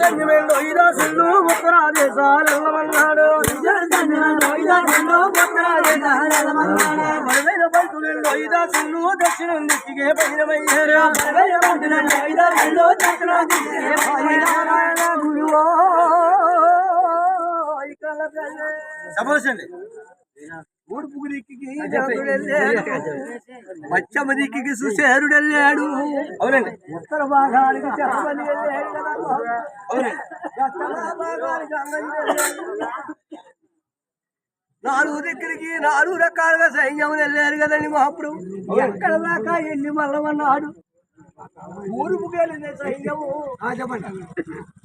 సంజమేళ్ళు ఐదాసులు ఉత్తరా దేశాలన్నాడు పదివేల బంధువులు ఐదాసులు దక్షిణం దిక్కిగే పదిలమయ్యారు. గురువో సమోసండి దిక్కికి పశ్చిమ దిక్కికి సుశేరుడు వెళ్ళాడు అవునండి. ఉత్తర భాగానికి చెప్పని వెళ్ళాడు కదా అవునండి. నాలుగు దగ్గరికి నాలుగు రకాలుగా సైన్యం వెళ్ళారు కదండి మహాపుడు ఎక్కడ దాకా వెళ్ళి మల్లమన్నాడు ఊరుపుకి వెళ్ళిన సైన్యము. చెప్పండి.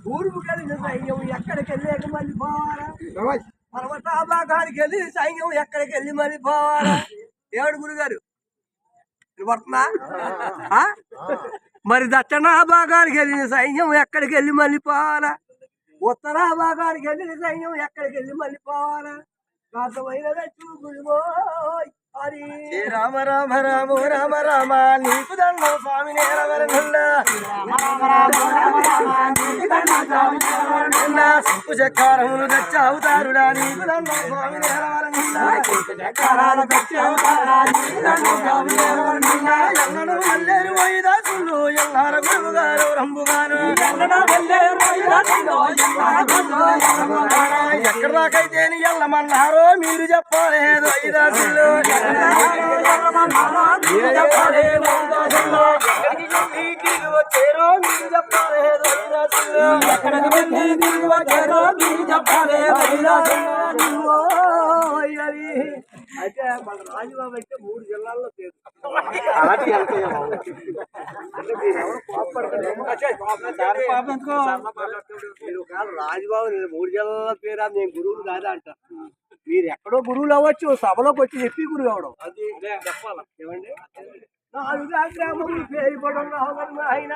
ఊరుపుకి వెళ్ళిన సైన్యం ఎక్కడికి వెళ్ళాక మళ్ళీ పోవాలా? పర్వతాభాగానికి వెళ్ళి సైన్యం ఎక్కడికి వెళ్ళి మళ్ళీ పోవాలా? ఏడు గురుగారు. వినపడుతుందా? మరి దక్షిణాభాగానికి వెళ్ళిన సైన్యం ఎక్కడికి వెళ్ళి మళ్ళీ పోవాలా? ఉత్తరాభాగానికి వెళ్ళిన సైన్యం ఎక్కడికి వెళ్ళి మళ్ళీ పోవాలా? అర్థమైనదే చూపుడుమో రామ రామ రామ రామ రామ నీకు దండం స్వామి సుప్పు చక్కారములు దచ్చావుతారుడా నీకు దండం స్వామి ఎన్నడు వెళ్ళేరు వైదాసులు ఎల్లార గురువు రంబుగాను ఎక్కడ దాకైతే ఎల్లమన్నారో మీరు చెప్పలేదు. ఐదాసులు వచ్చారో మీరు చెప్పలేదు. అయితే మన రాజుబాబు అయితే మూడు జిల్లాల్లో పేరు అలాంటి మీరు రాజుబాబు నేను మూడు జిల్లాల పేరు నేను గురువులు కాదా అంట. మీరు ఎక్కడో గురువులు అవ్వచ్చు సభలోకి వచ్చి చెప్పి గురువు అవడం అది చెప్పాలి? ఏమండి? నాలుగు గ్రామములు పేరు పడం ఆయన.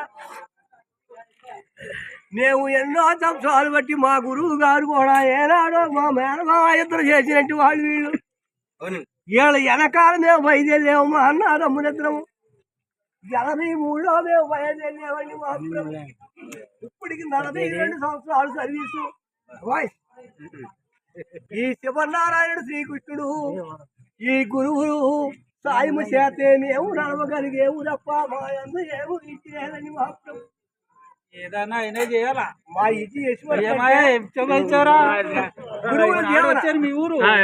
మేము ఎన్నో సంవత్సరాలు బట్టి మా గురువు గారు కూడా ఏనాడో మా మేనమామ ఇద్దరు చేసినట్టు వాళ్ళు వీళ్ళు. వీళ్ళ వెనకాల మేము బయలుదేరాము మా అన్నదమ్మునిద్దరము ఎనభై మూడులో మేము బయలుదేరామండి మా అప్పుడు ఇప్పటికి నలభై రెండు సంవత్సరాలు సర్వీసు. వాయ్. ఈ శివనారాయణుడు శ్రీకృష్ణుడు ఈ గురువులు సాయము చేతే మేము నడవగలిగేము తప్ప మా అందు ఏమో ఇచ్చేయాలని మా అప్పుడు ఏదన్నా అయినా చేయాలా? మా ఇది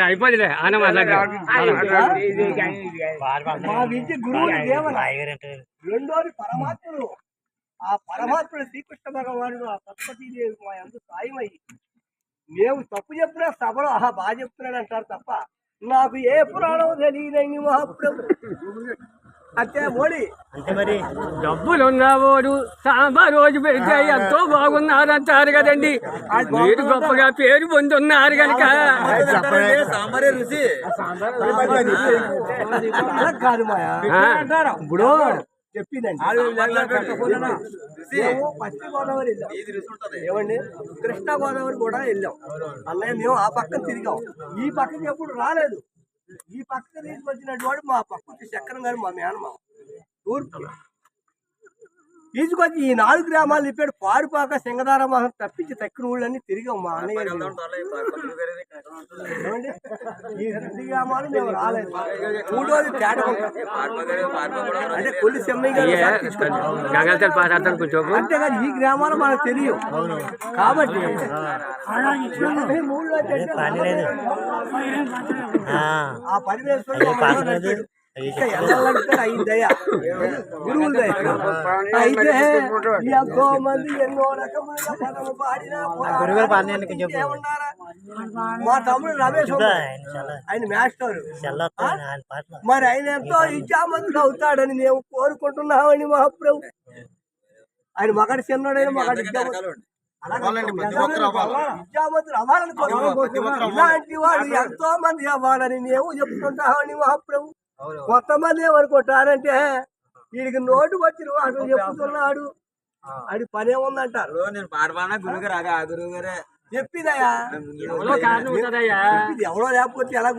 అయిపోదులే ఆయన రెండోది పరమాత్ముడు ఆ పరమాత్ముడు శ్రీకృష్ణ భగవానుడు ఆ సరస్వతీదేవి మా అందు సాయమయ్యి మేము తప్పు చెప్పినా సభలో ఆహా బాగా చెప్తున్నాడు అంటారు తప్ప నాకు ఏ పురాణం తెలియదండి మహాప్రభు అంటే మోడీ డబ్బులు ఉన్నవాడు సాంబార్ రోజు పెడితే ఎంతో బాగున్నారంటారు కదండి. మీరు గొప్పగా పేరు పొందున్నారు కనుక. సాంబారే రుచి? అలా కాదు మాయా. ఆ, ఇప్పుడు చెప్పిందండి. ఏమండి? కృష్ణా గోదావరి కూడా వెళ్ళాం. అన్నయ్య మేము ఆ పక్కన తిరిగాం. ఈ పక్కకి ఎప్పుడు రాలేదు. ఈ పక్కన తీసుకొచ్చినటువంటి వాడు మా పక్క చక్రం గారు మా తూర్పు తీసుకొచ్చి ఈ నాలుగు గ్రామాలు తిప్పాడు పారుపాక సింగదార మహం తప్పించి తక్కిన ఊళ్ళన్నీ తిరిగాం మా అన్నయ్య? ఈ రెండు గ్రామాలు మేము రాలేదు. మూడోది తేట అంటే కొల్లి కొంచెం. అంతేగాని ఈ గ్రామాలు మనకు తెలియవు. కాబట్టి జరిగిన ఆ. పరమేశ్వరుడు మమ్మల్ని ఎన్నో రకమైన పదము పాడినా? మా తమ్ముడు రమేష్. ఆయన మాస్టర్. మరి ఆయన ఎంతో ఇచ్చామంతుడు అవుతాడని మేము కోరుకుంటున్నామని మహాప్రభు. ఆయన మగడు చిన్నడైన మగడు విద్యావంతుడు అవ్వాలని. ఇలాంటి వాడు ఎంతో మంది అవ్వాలని మేము చెప్తుంటామని మహాప్రభు. కొంతమంది ఏమనుకుంటారంటే వీడికి నోటు వచ్చిన వాడు చెప్తున్నాడు అది పనే ఉందంటారు. నేను పాడబానా గురువు గారు ఆ గురువు గారే చెప్పిదయా ఎవరో లేకపోతే ఎలా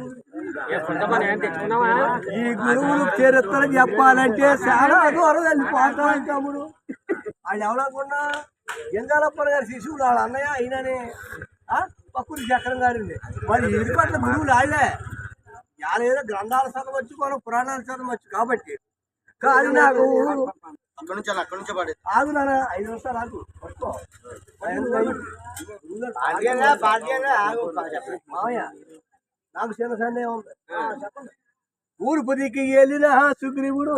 ఈ గురువులు చరిత్ర చెప్పాలంటే చాలా దూరం వెళ్ళిపోతాం తమ్ముడు. వాళ్ళు ఎవరనుకున్నా గింజాలప్పన్న గారి శిశువులు వాళ్ళ అన్నయ్య అయిననే పక్కుడి చక్రం గారింది మరి ఇరుపట్ల గురువులు ఆయనే యాలేదో గ్రంథాల చదవచ్చు మనం పురాణాలు చదవచ్చు కాబట్టి. కానీ నాకు. అక్కడ నుంచి అక్కడ నుంచి పడే. ఆగు నాన్న ఐదు నిమిషాలు ఆగు పట్టుకో మామయ్య నాకు చిన్న సందేహం ఉంది. చెప్పండి. ఊరు దిక్కి వెళ్ళిన సుగ్రీవుడు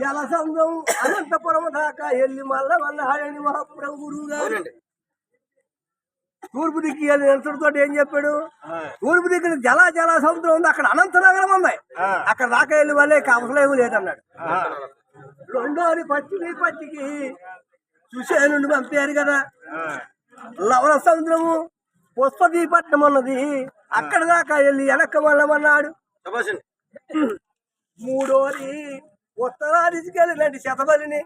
జలసంద్రం అనంతపురం దాకా వెళ్ళి మల్ల మన్నాడని మహాప్రభుడు గారు తూర్పు దిక్కు ఎంతటితో ఏం చెప్పాడు? తూర్పు దిక్కున జల జల సముద్రం ఉంది అక్కడ అనంత నగరం ఉంది అక్కడ దాకా వెళ్ళి వాళ్ళే అవసరం లేదన్నాడు. రెండోది పచ్చిని పచ్చికి సుశేనుని పంపారు కదా. లవణ సముద్రము పుష్పదీపట్నం ఉన్నది. అక్కడ దాకా వెళ్ళి వెనక్కి వెళ్ళమన్నాడు మూడోది ఉత్తరాదికి వెళ్ళినట్టు శతబలిని.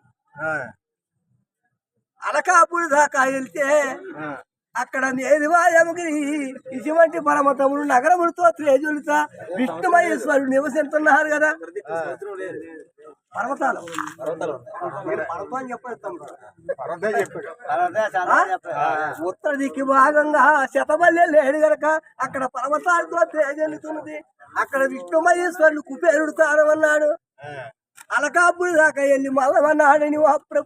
అనకాపురి దాకా వెళ్తే అక్కడ మేదివాయముగిరి ఇటువంటి పరమతములు నగరములతో త్రేజులతో విష్ణుమహేశ్వరుడు నివసిస్తున్నారు కదా. పర్వతాలు. పర్వతం చెప్పేస్తాం ఉత్తర దిక్కు భాగంగా శతబల్లె లేడు గనక అక్కడ పర్వతాలతో తేజల్లుతున్నది అక్కడ విష్ణుమహేశ్వరుడు కుబేరుడు తానమన్నాడు. అలకాపురి దాకా వెళ్ళి మల్లమన్నాడని అప్పుడు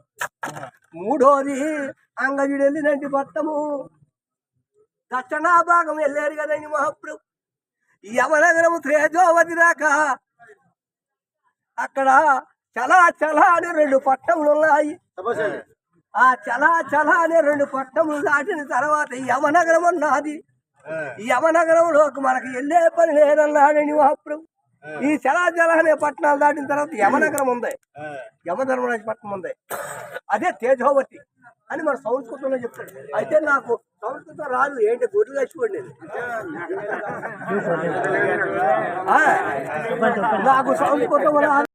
మూడోది అంగజుడు వెళ్ళినట్టు పట్టము. దక్షిణా భాగం వెళ్ళారు కదండి మహాప్రభు. యమనగరము త్రేజోవతి దాకా. అక్కడ చలా చలా అని రెండు పట్టములు ఉన్నాయి. ఆ చలా చలా అనే రెండు పట్టములు దాటిన తర్వాత యమనగరం ఉన్నది ఈ యమనగరంలోకి మనకి వెళ్ళే పని లేదన్నాడని మహాప్రభు. ఈ చలా చలా అనే పట్టణాలు దాటిన తర్వాత యమనగరం ఉంది. యమధర్మరాజు పట్టణం ఉంది. అదే తేజోవతి అని మన సంస్కృతంలో చెప్తాడు అయితే నాకు సంస్కృతం రాదు. ఏంటి? గొర్రెలు చచ్చిపోండి నాకు సంస్కృతం రాదు.